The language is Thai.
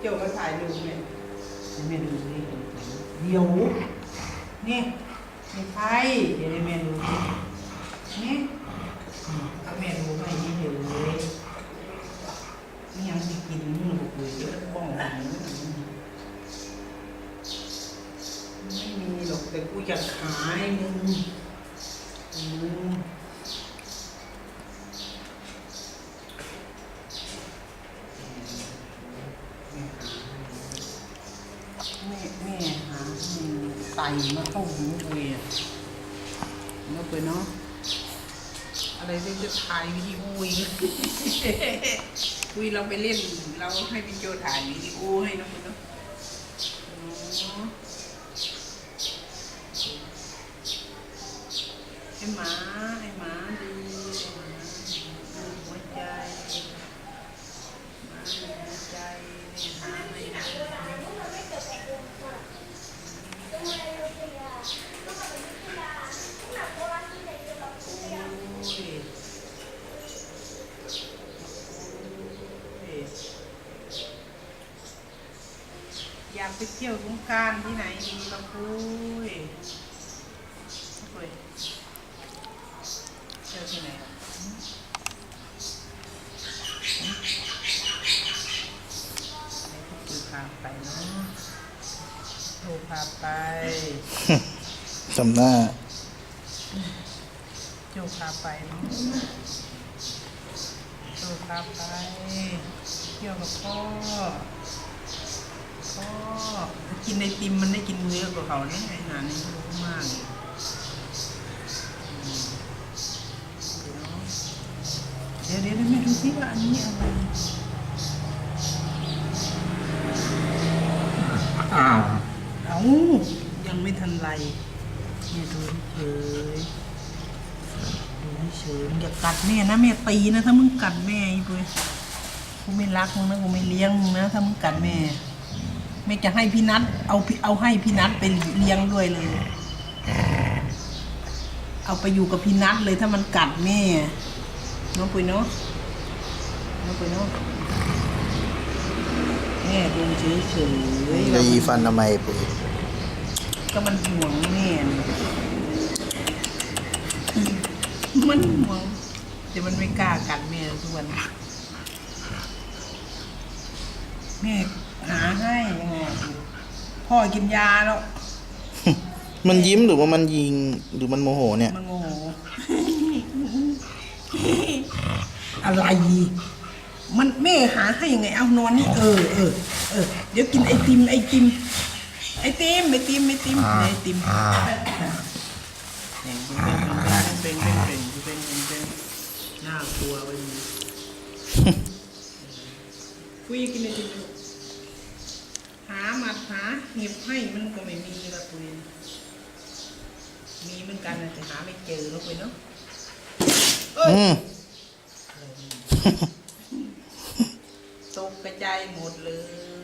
เจ้ามาถ่ายรูปเนี่ยให้แม่ดูนี่เดี๋ยวนี่ไม่ใช่เดี๋ยวให้แม่ดูนี่นี่อืมเอาแม่ดูให้นี่เดี๋ยวเลยนี่ยังสิกินมึงบอกเลยเดี๋ยวบ้องหางไม่มีหรอกแต่กูจะขายมึงอืม แม่แม่หาให้ ไตมาเข้าหูคุยอะเนาะเปเนาะอะไรที่จะถ่ายวิดีโออีกคุยเราไปเล่น เราให้พี่โจถ่ายวิดีโอให้เนาะเปเนาะอ๋อไอ้หมาไอ้หมาดูไอ้หมาดูหัวใจหมาดูหัวใจเนี่ยหาไม่ได้ อยากไปเที่ยวสงกรารที่ไหนดีล่ะคุยคุยเที่ยวที่ไหนล่ะไหนคุยพาไปเนาะโทรพาไป ทำหน้า โจพาไปเนาะโจพาไปเที่ยวกับพ่อ กินไอติมมันได้กินเยอกว่าเขาเนี่ยไอ้หานี่รู้มากเลยเดี๋ยวเดี๋ยวเดี๋ยวไม่ดูสิว่าอันนี้อะไรอ้าวเอายังไม่ทันไรเนี่ยดูเฉยดูเฉยอย่ากัดแม่นะแม่ตีนะถ้ามึงกัดแม่อีกเลยกูไม่รักมึงนะกูไม่เลี้ยงมึงนะถ้ามึงกัดแม่ แม่จะให้พี่นัทเอาพี่เอาให้พี่นัทไปเลี้ยงด้วยเลย เอาไปอยู่กับพี่นัทเลยถ้ามันกัดแม่เน้องปุยเนาะเน้องปุยเนาะแม่ดูเฉยเฉยๆจะยีฟันทำไมปุ๋ยก็มันห่วงแม่นี่มันห่วงแต่มันไม่กล้ากัดแม่ทุกวันแม่ หาให้ยังไงพ่อกินยาแล้ว มันยิ้มหรือว่ามันยิงหรือมันโมโหเนี่ย มันโง่อะไร มันแม่หาให้ยังไง เอานอนนี่เออเออเออเดี๋ยวกินไอติมไอติมไอติมไอติมไอติมไอติมอ่าเป็นเป็นเป็นเป็นเป็นเป็นน่ากลัววันนี้คุยกินไอติมลูก หาหมัดหาเห็บให้มันก็ไม่มีละคุยมีเหมือนกันนะแต่หาไม่เจอแล้วคุยเนาะเอ้ยอืมตกกระจายหมดเลย